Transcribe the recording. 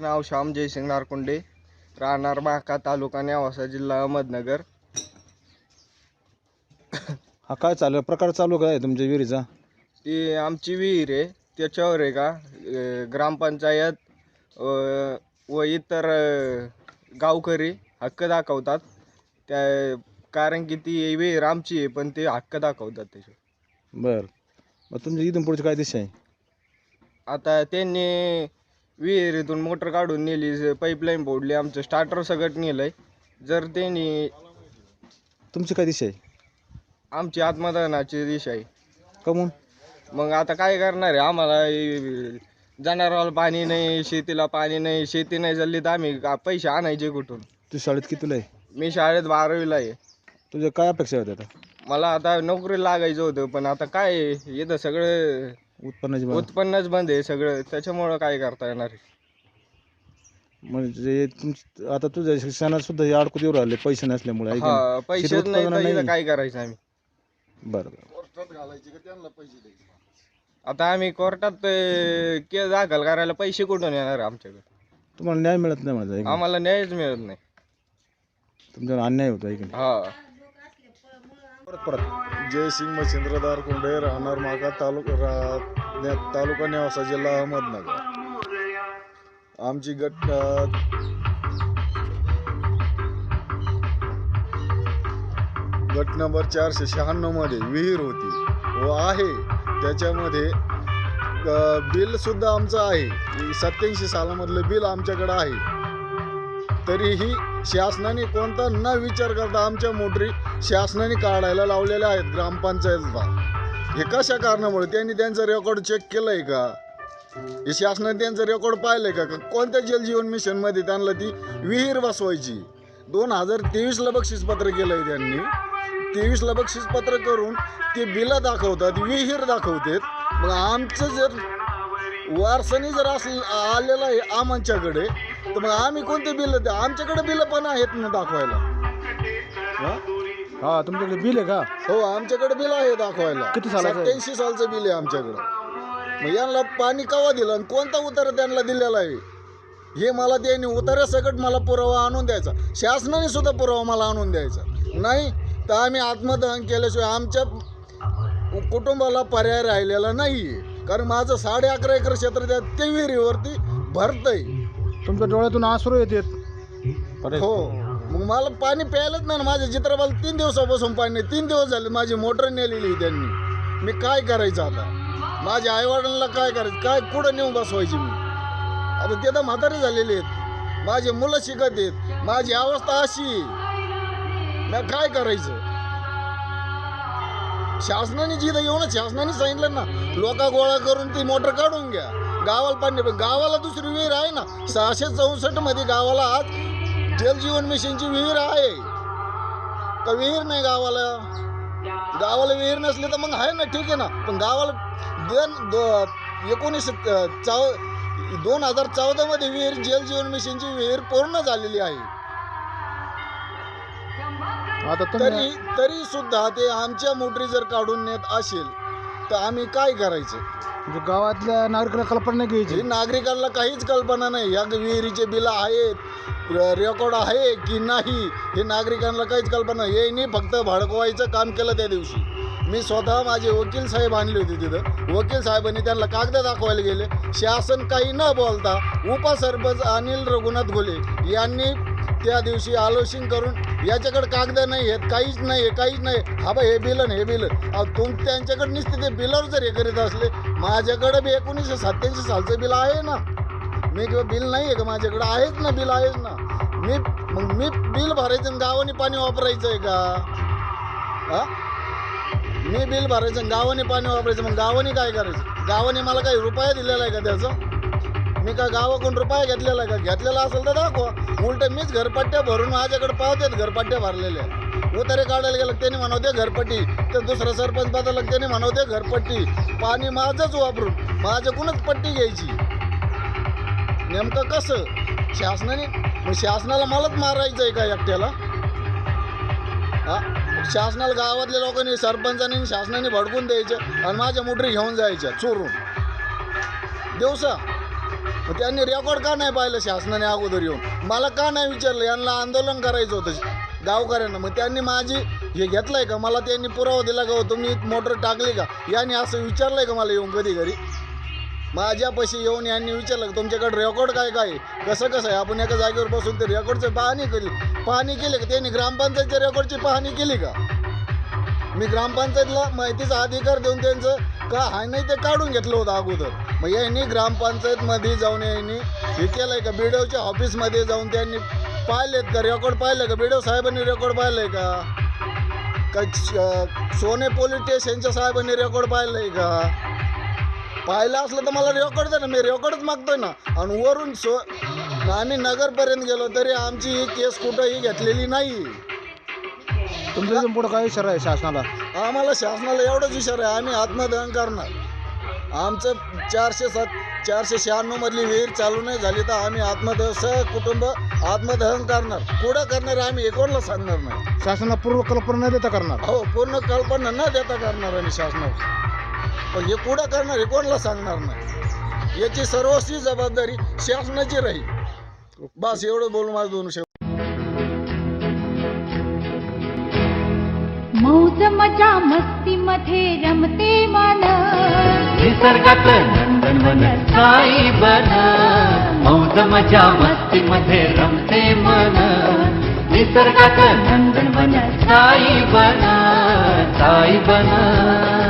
माझं नाव श्याम जयसिंग नारकुंडे राहणार माका तालुका नेवासा जिल्हा अहमदनगर. हा काय चालू प्रकार चालू काय आहे तुमच्या विहिरीचा? ती आमची विहीर आहे. त्याच्यावर आहे का? अं, ग्रामपंचायत अं, व इतर अं, गावकरी हक्क दाखवतात. त्या कारण की ती विहीर आमची आहे पण ते हक्क दाखवतात त्याचे बर. मग तुमच्या इथून पुढची काय दिशा आहे? आता त्यांनी विहिरीतून मोटर काढून नेली पाईपलाईन फोडली आमचं स्टार्टर सगळं नेलं आहे जर त्यांनी तुमची काय दिशा आहे? आमची आत्मदहनाची दिशा आहे. कमून? मग आता काय करणार आहे? आम्हाला हे जनावराला पाणी नाही शेतीला पाणी नाही शेती नाही झाली तर आम्ही का- पैसे आणायचे कुठून? तू शाळेत कितीला आहे? मी शाळेत बारावीला आहे. तुझ्या काय अपेक्षा होत्या आता? मला आता नोकरी लागायचं होतं पण आता काय आहे, इथं सगळं उत्पन्नाची बाब. उत्पन्नच बंद आहे सगळं. त्याच्यामुळं काय करता येणार आहे? म्हणजे तुम आता तुझ्या शिक्षणात सुद्धा हे अडकून येऊ राहिले पैसे नसल्यामुळे आहे की नाही? हा पैसेच नाही तर इथं. काय करायचं आम्ही? बरं बरं. आता आम्ही कोर्टात केस दाखल करायला पैसे कुठून येणार आमच्याकडे? तुम्हाला न्याय मिळत नाही माझा आम्हाला न्यायच मिळत नाही. तुमच्यावर अन्याय होतो आहे की नाही हा. परत परत. जयसिंग मच्छिंद्रदार कुंडे राहणार मागा तालुका रा- तालुका नेवासा जिल्हा अहमदनगर. आमची गट गट नंबर चारशे शहाण्णवमध्ये विहीर होती. व आहे. त्याच्यामध्ये बिलसुद्धा आमचं आहे. सत्याऐंशी सालामधलं बिल आमच्याकडं आहे. तरीही शासनाने कोणता न विचार करता आमच्या मोटरी शासनाने काढायला लावलेल्या आहेत ग्रामपंचायतला. हे कशा कारणामुळे? त्यांनी त्यांचं रेकॉर्ड चेक केलंय का? हे शासनाने त्यांचं रेकॉर्ड पाहिलंय का? का कोणत्या जलजीवन मिशनमध्ये त्यांना ती विहीर बसवायची? दोन हजार तेवीसला बक्षीसपत्र केलंय त्यांनी. तेवीसला बक्षीसपत्र करून ते बिलं दाखवतात विहीर दाखवतात. मग आमचं जर वारसाने जर असं आलेलं आहे आमच्याकडे तर मग आम्ही कोणते बिलं आमच्याकडे बिलं पण आहेत ना दाखवायला. हा? तुमच्याकडे बिल आहे का? हो आमच्याकडे बिल आहे दाखवायला. किती सालाचं आहे? सत्याऐंशी सालचं बिल आहे आमच्याकडं. मग यांना पाणी कवा दिलं आणि कोणता उतारा त्यांना दिलेला आहे? हे मला त्यांनी उतार्या सकट मला पुरावा आणून द्यायचा. शासनाने सुद्धा पुरावा मला आणून द्यायचा. नाही तर आम्ही आत्मदहन केल्याशिवाय आमच्या कुटुंबाला पर्याय राहिलेला नाही आहे कारण माझं साडे अकरा एकर क्षेत्र त्या ते विहिरीवरती भरतंय. तुमच्या डोळ्यातून आसरू येतात. हो. मग मला पाणी प्यायलाच नाही ना. माझ्या चित्राबाला तीन दिवसापासून पाणी नाही. तीन दिवस झाले माझी मोटर नेलेली त्यांनी. मी काय करायचं आता? माझ्या आईवडिलांना काय करायचं? काय कुठं नेऊन बसवायची मी? आता ते तर म्हातारे झालेले आहेत. माझे मुलं शिकत आहेत. माझी अवस्था अशी आहे. मी काय करायचं? शासनाने जिथं येऊन शासनाने सांगितलं ना लोका गोळा करून ती मोटर काढून घ्या. गावाला पाणी पण गावाला दुसरी विहीर आहे ना. सहाशे चौसष्टमध्ये गावाला आज जलजीवन मिशनची विहीर आहे. का विहीर नाही गावाला? गावाला विहीर नसली तर मग आहे ना ठीक आहे ना. पण गावाला दोन एकोणीस चौ दोन हजार चौदामध्ये विहीर जलजीवन मिशनची विहीर पूर्ण झालेली आहे. आता तरी तरी सुद्धा ते आमच्या मोटरी जर काढून नेत असेल तर आम्ही काय करायचं? म्हणजे गावातल्या नागरिकांना कल्पना नाही घ्यायची. नागरिकांना काहीच कल्पना नाही. या विहिरीचे बिल आहेत. रेकॉर्ड आहे की नाही हे नागरिकांना काहीच कल्पना नाही. यांनी फक्त भडकवायचं काम केलं त्या दिवशी. मी स्वतः माझे वकील साहेब आणले होते तिथं. वकील साहेबांनी त्यांना कागद दाखवायला गेले. शासन काही न बोलता उपसरपंच अनिल रघुनाथ घोले यांनी त्या दिवशी आलोचन करून याच्याकडे कागद नाही आहेत काहीच नाही आहे काहीच नाही हा बा हे बिल आणि हे बिल तुम त्यांच्याकडे नुसते ते बिलर जर हे करीत असले माझ्याकडे बी एकोणीसशे सत्याऐंशी सालचं बिल आहे ना. मी किंवा बिल नाही आहे का माझ्याकडे? आहेच ना बिल आहेच ना. मी मग मी बिल भरायचं आणि गावाने पाणी वापरायचं आहे का? हा? मी बिल भरायचं गावाने पाणी वापरायचं मग गावाने काय करायचं? गावाने मला काही रुपया दिलेला आहे का त्याचं? मी का गावाकडून रुपया घेतलेला आहे का? घेतलेला असेल तर दाखवा. उलट मीच घरपट्ट्या भरून माझ्याकडे पावतात घरपट्ट्या भरलेल्या उतारे काढायला गेलं त्याने म्हणवते घरपट्टी. तर दुसरा सरपंच बदलला त्याने म्हणवते घरपट्टी. पाणी माझंच वापरून माझ्याकडूनच पट्टी घ्यायची. नेमकं कसं? शासनाने मग शासनाला मलाच मारायचं आहे का एकट्याला? हा? शासनाला गावातल्या लोकांनी सरपंचाने शासनाने भडकून द्यायचं आणि माझ्या मोटरी घेऊन जायच्या चोरून. दिवसा मग त्यांनी रेकॉर्ड का नाही पाहिलं शासनाने अगोदर येऊन? मला का नाही विचारलं? यांना आंदोलन करायचं होतं गावकऱ्यांना. मग त्यांनी माझी हे घेतलंय का? मला त्यांनी पुरावा दिला का हो? तुम्ही मोटर टाकली का? यांनी असं विचारलंय का मला येऊन कधी घरी? माझ्यापाशी येऊन यांनी विचारलं तुमच्याकडे रेकॉर्ड काय काय? कसं कसं आहे? आपण एका जागेवर बसून ते रेकॉर्डची पाहणी केली. पाहणी केली का? त्यांनी ग्रामपंचायतच्या रेकॉर्डची पाहणी केली का? मी ग्रामपंचायतला माहितीचा अधिकार देऊन त्यांचं का आहे नाही ते काढून घेतलं होतं अगोदर. मग यांनी ग्रामपंचायतमध्ये जाऊन यांनी हे केलं आहे का? बीडोच्या ऑफिसमध्ये जाऊन त्यांनी पाहिलेत का? रेकॉर्ड पाहिलं का? बीडो साहेबांनी रेकॉर्ड पाहिलं आहे का का सोने पोलीस स्टेशनच्या साहेबांनी रेकॉर्ड पाहिलं आहे का? पाहिलं असलं तर मला रेकॉर्ड ना. मी रेकॉर्डच मागतोय ना. आणि वरून सो आम्ही नगरपर्यंत गेलो तरी आमची ही केस कुठंही घेतलेली नाही. तुमच्या इथून पुढे काय इशारा आहे शासनाला? आम्हाला शासनाला एवढंच इशारा आहे आम्ही आत्मदहन करणार. आमचं चारशे सात चारशे शहाण्णव मधली विहीर चालू नाही झाली तर आम्ही आत्मदहन सह कुटुंब आत्मदहन करणार. कुठं करणार आम्ही एकोणला सांगणार नाही. शासनाला पूर्व कल्पना न देता करणार? हो पूर्ण कल्पना न देता करणार आम्ही शासनाला. पण हे पुढं करणार हे कोणाला सांगणार नाही. याची सर्वस्वी जबाबदारी शासनाची राहील. बस एवढं बोलून माझं दोन शब्द मौज मजा मस्ती मध्ये रमते मन निसर्गात नंदनवन साई बन. मौज मजा मस्ती मध्ये रमते मन. निसर्गात नंदनवन साई बन. साई बन.